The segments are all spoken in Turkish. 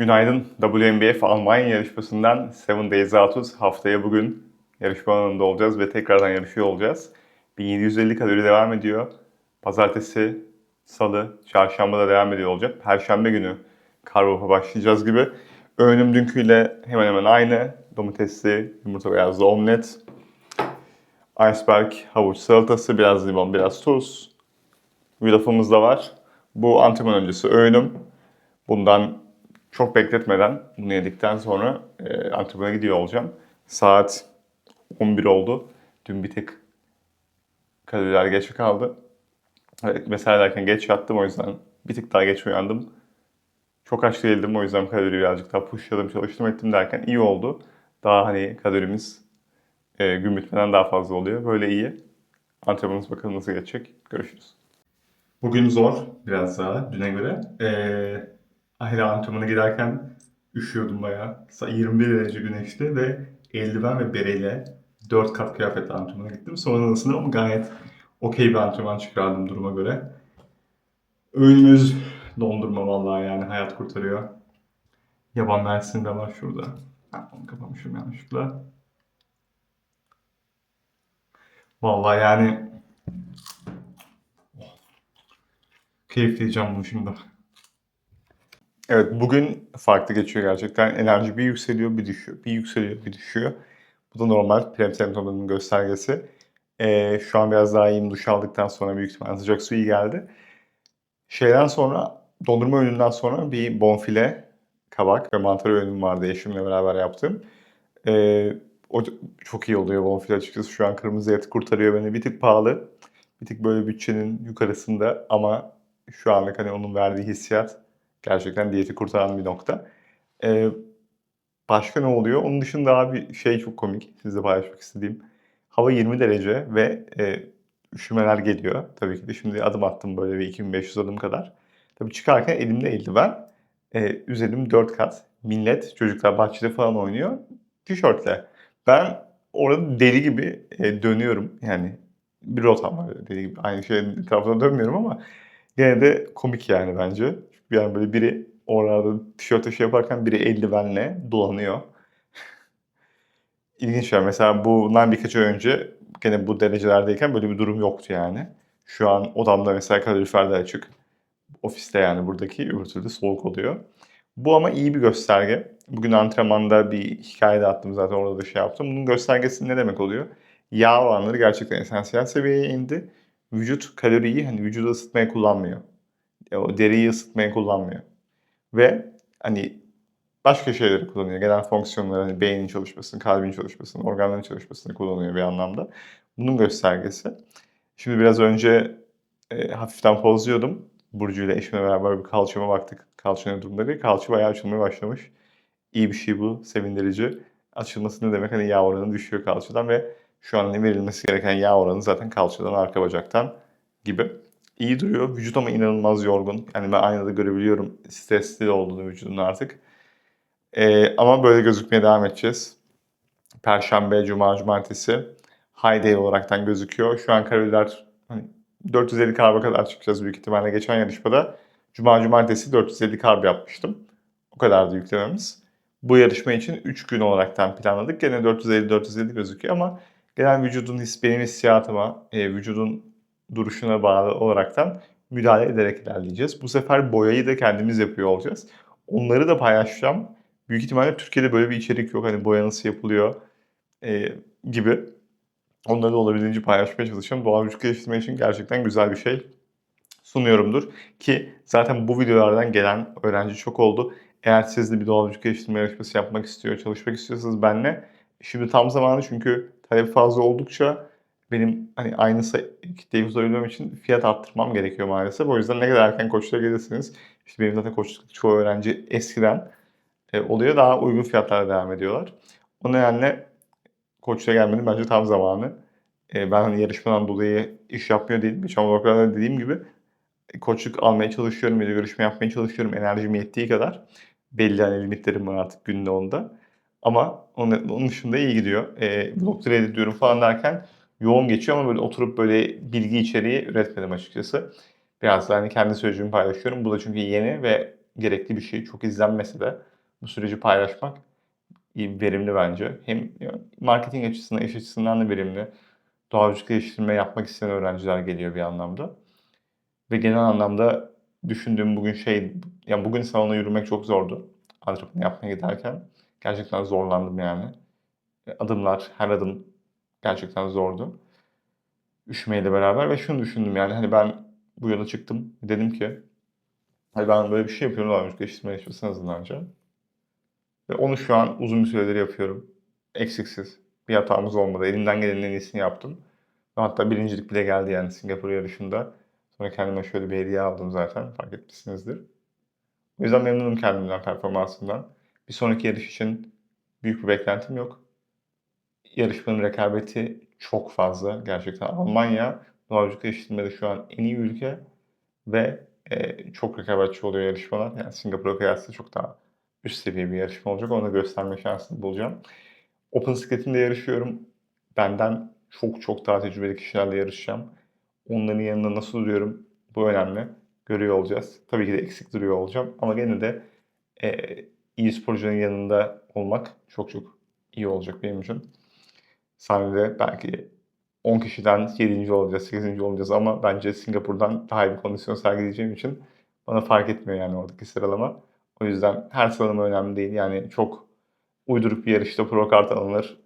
Günaydın. WNBF Almanya yarışmasından 7 Days Out haftaya bugün yarışma alanında olacağız ve tekrardan yarışıyor olacağız. 1750 kalori devam ediyor. Pazartesi, salı, çarşamba da devam ediyor olacak. Perşembe günü karbonhidrat'a başlayacağız gibi. Öğünüm dünküyle hemen hemen aynı. Domatesli, yumurta beyazlı omlet, iceberg, havuç salatası, biraz limon, biraz tuz. Yulafımız da var. Bu antrenman öncesi öğünüm. Bundan çok bekletmeden bunu yedikten sonra e, antrenmana gidiyor olacağım. Saat 11 oldu. Dün bir tek kaloriler geç kaldı. Evet, Mesela derken geç yattım o yüzden bir tık daha geç uyandım. Çok aç değildim o yüzden kalori birazcık daha pushladım, çalıştım ettim derken iyi oldu. Daha hani kalorimiz e, gün bitmeden daha fazla oluyor. Böyle iyi. Antrenmanımız bakalım nasıl geçecek. Görüşürüz. Bugün zor biraz daha düne göre. Ee, aile antrenmana giderken üşüyordum bayağı. Sa- 21 derece güneşti ve eldiven ve bereyle 4 kat kıyafetle antrenmana gittim. Sonrasında ama gayet okey bir antrenman çıkardım duruma göre. Öğünümüz dondurma vallahi yani hayat kurtarıyor. Yaban mersini de var şurada. Onu kapamışım yanlışlıkla. Vallahi yani keyifli yiyeceğim bunu şimdi. Evet bugün farklı geçiyor gerçekten. Enerji bir yükseliyor bir düşüyor. Bir yükseliyor bir düşüyor. Bu da normal prem semptomlarının göstergesi. Ee, şu an biraz daha iyiyim. Duş aldıktan sonra büyük ihtimalle sıcak su iyi geldi. Şeyden sonra dondurma öğününden sonra bir bonfile, kabak ve mantar öğünüm vardı eşimle beraber yaptığım. Ee, o çok iyi oluyor bonfile açıkçası. Şu an kırmızı et kurtarıyor beni. Bir tık pahalı. Bir tık böyle bütçenin yukarısında ama şu anlık hani onun verdiği hissiyat gerçekten diyeti kurtaran bir nokta. Ee, başka ne oluyor? Onun dışında abi şey çok komik. Sizle paylaşmak istediğim. Hava 20 derece ve e, üşümeler geliyor. Tabii ki de şimdi adım attım böyle bir 2500 adım kadar. Tabii çıkarken elimde eldiven. E, üzerim 4 kat. Millet, çocuklar bahçede falan oynuyor. Tişörtle. Ben orada deli gibi e, dönüyorum. Yani bir rotam var deli gibi. Aynı şeyin etrafına dönmüyorum ama Gene de komik yani bence. Çünkü yani böyle biri oralarda tişörtle şey yaparken biri eldivenle dolanıyor. İlginç yani. Mesela bundan birkaç ay önce gene bu derecelerdeyken böyle bir durum yoktu yani. Şu an odamda mesela kalorifer de açık. Ofiste yani buradaki öbür türlü soğuk oluyor. Bu ama iyi bir gösterge. Bugün antrenmanda bir hikaye de attım zaten orada da şey yaptım. Bunun göstergesi ne demek oluyor? Yağ oranları gerçekten esansiyel seviyeye indi vücut kaloriyi hani vücudu ısıtmaya kullanmıyor. O deriyi ısıtmaya kullanmıyor. Ve hani başka şeyleri kullanıyor. Genel fonksiyonları hani beynin çalışmasını, kalbin çalışmasını, organların çalışmasını kullanıyor bir anlamda. Bunun göstergesi. Şimdi biraz önce e, hafiften pozluyordum. Burcu ile eşimle beraber bir kalçama baktık. Kalça ne durumda Kalça bayağı açılmaya başlamış. İyi bir şey bu. Sevindirici. Açılması ne demek? Hani yağ oranı düşüyor kalçadan ve şu an ne verilmesi gereken yağ oranı zaten kalçadan, arka bacaktan gibi. İyi duruyor. Vücut ama inanılmaz yorgun. Yani ben aynada görebiliyorum stresli olduğunu vücudun artık. Ee, ama böyle gözükmeye devam edeceğiz. Perşembe, Cuma, Cumartesi high day olaraktan gözüküyor. Şu an kaloriler hani 450 karba kadar çıkacağız büyük ihtimalle. Geçen yarışmada Cuma, Cumartesi 450 karb yapmıştım. O kadar da yüklememiz. Bu yarışma için 3 gün olaraktan planladık. Gene 450-450 gözüküyor ama genel vücudun his, benim hissiyatıma, e, vücudun duruşuna bağlı olaraktan müdahale ederek ilerleyeceğiz. Bu sefer boyayı da kendimiz yapıyor olacağız. Onları da paylaşacağım. Büyük ihtimalle Türkiye'de böyle bir içerik yok. Hani boya nasıl yapılıyor e, gibi. Onları da olabildiğince paylaşmaya çalışacağım. Doğal vücut geliştirme için gerçekten güzel bir şey sunuyorumdur. Ki zaten bu videolardan gelen öğrenci çok oldu. Eğer siz de bir doğal vücut geliştirme yarışması yapmak istiyor, çalışmak istiyorsanız benle şimdi tam zamanı çünkü talep fazla oldukça benim hani aynı kitleyi tutabilmem için fiyat arttırmam gerekiyor maalesef. O yüzden ne kadar erken koçluğa gelirsiniz. İşte benim zaten koçluk çoğu öğrenci eskiden e, oluyor. Daha uygun fiyatlarla devam ediyorlar. O nedenle koçluğa gelmenin bence tam zamanı. E, ben hani yarışmadan dolayı iş yapmıyor değilim. Geçen vloglarda dediğim gibi e, koçluk almaya çalışıyorum. Video görüşme yapmaya çalışıyorum. Enerjim yettiği kadar. Belli hani limitlerim var artık günde onda. Ama onun, onun dışında iyi gidiyor. E, vlogları editliyorum falan derken yoğun geçiyor ama böyle oturup böyle bilgi içeriği üretmedim açıkçası. Biraz da hani kendi sürecimi paylaşıyorum. Bu da çünkü yeni ve gerekli bir şey. Çok izlenmese de bu süreci paylaşmak verimli bence. Hem marketing açısından, iş açısından da verimli. Doğalcılık geliştirme yapmak isteyen öğrenciler geliyor bir anlamda. Ve genel anlamda düşündüğüm bugün şey, yani bugün salona yürümek çok zordu. Antrenman yapmaya giderken. Gerçekten zorlandım yani. Adımlar, her adım gerçekten zordu. Üşümeyle beraber ve şunu düşündüm yani hani ben bu yola çıktım. Dedim ki hani ben böyle bir şey yapıyorum daha önce geliştirme yarışmasına hazırlanacağım. Ve onu şu an uzun bir süredir yapıyorum. Eksiksiz. Bir hatamız olmadı. Elimden gelenin en iyisini yaptım. Hatta birincilik bile geldi yani Singapur yarışında. Sonra kendime şöyle bir hediye aldım zaten. Fark etmişsinizdir. O yüzden memnunum kendimden, performansımdan. Bir sonraki yarış için büyük bir beklentim yok. Yarışmanın rekabeti çok fazla. Gerçekten Almanya doğalcılık geliştirmede şu an en iyi ülke ve e, çok rekabetçi oluyor yarışmalar. Yani Singapur'a kıyasla çok daha üst seviye bir yarışma olacak. Onu gösterme şansını bulacağım. Open Skating'de yarışıyorum. Benden çok çok daha tecrübeli kişilerle yarışacağım. Onların yanında nasıl duruyorum bu önemli. Görüyor olacağız. Tabii ki de eksik duruyor olacağım. Ama gene de e, iyi sporcuların yanında olmak çok çok iyi olacak benim için. Sahnede belki 10 kişiden 7. olacağız, 8. olacağız ama bence Singapur'dan daha iyi bir kondisyon sergileyeceğim için bana fark etmiyor yani oradaki sıralama. O yüzden her sıralama önemli değil. Yani çok uyduruk bir yarışta pro kart alınır.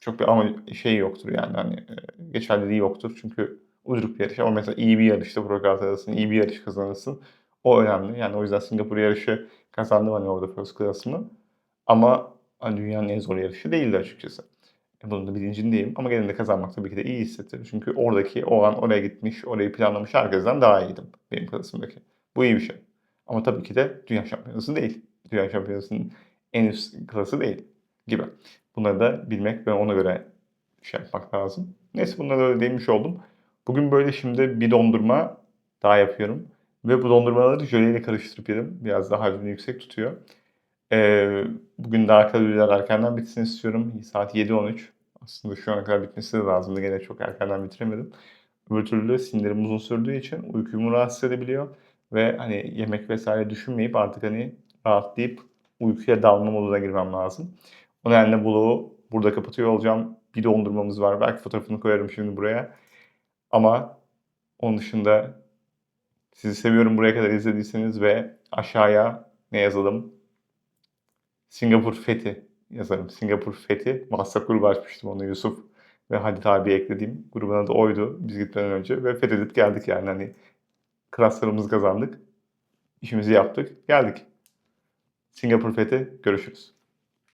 Çok bir ama şey yoktur yani hani e, geçerliliği yoktur. Çünkü uyduruk bir yarış ama mesela iyi bir yarışta pro kart alırsın, iyi bir yarış kazanırsın. O önemli. Yani o yüzden Singapur yarışı kazandım hani orada first class'ımı. Ama hani dünyanın en zor yarışı değildi açıkçası. E, Bunun da bilincindeyim ama gene de kazanmak tabii ki de iyi hissettirir. Çünkü oradaki o an oraya gitmiş, orayı planlamış herkesten daha iyiydim benim klasımdaki. Bu iyi bir şey. Ama tabii ki de dünya şampiyonası değil. Dünya şampiyonasının en üst klası değil gibi. Bunları da bilmek ve ona göre şey yapmak lazım. Neyse bunları öyle değinmiş oldum. Bugün böyle şimdi bir dondurma daha yapıyorum. Ve bu dondurmaları jöleyle karıştırıp yedim. Biraz daha hacmini yüksek tutuyor. Ee, bugün daha kaloriler erkenden bitsin istiyorum. Saat 7.13. Aslında şu ana kadar bitmesi de lazımdı. Gene çok erkenden bitiremedim. Öbür türlü sindirim uzun sürdüğü için uykumu rahatsız edebiliyor. Ve hani yemek vesaire düşünmeyip artık hani rahatlayıp uykuya dalma moduna girmem lazım. O nedenle bloğu burada kapatıyor olacağım. Bir dondurmamız var. Belki fotoğrafını koyarım şimdi buraya. Ama onun dışında sizi seviyorum buraya kadar izlediyseniz ve aşağıya ne yazalım? Singapur Fethi yazarım. Singapur Fethi. WhatsApp grubu açmıştım onu Yusuf ve Halit abi eklediğim. Grubun adı oydu biz gitmeden önce ve fethedip geldik yani hani klaslarımızı kazandık. İşimizi yaptık. Geldik. Singapur Fethi görüşürüz.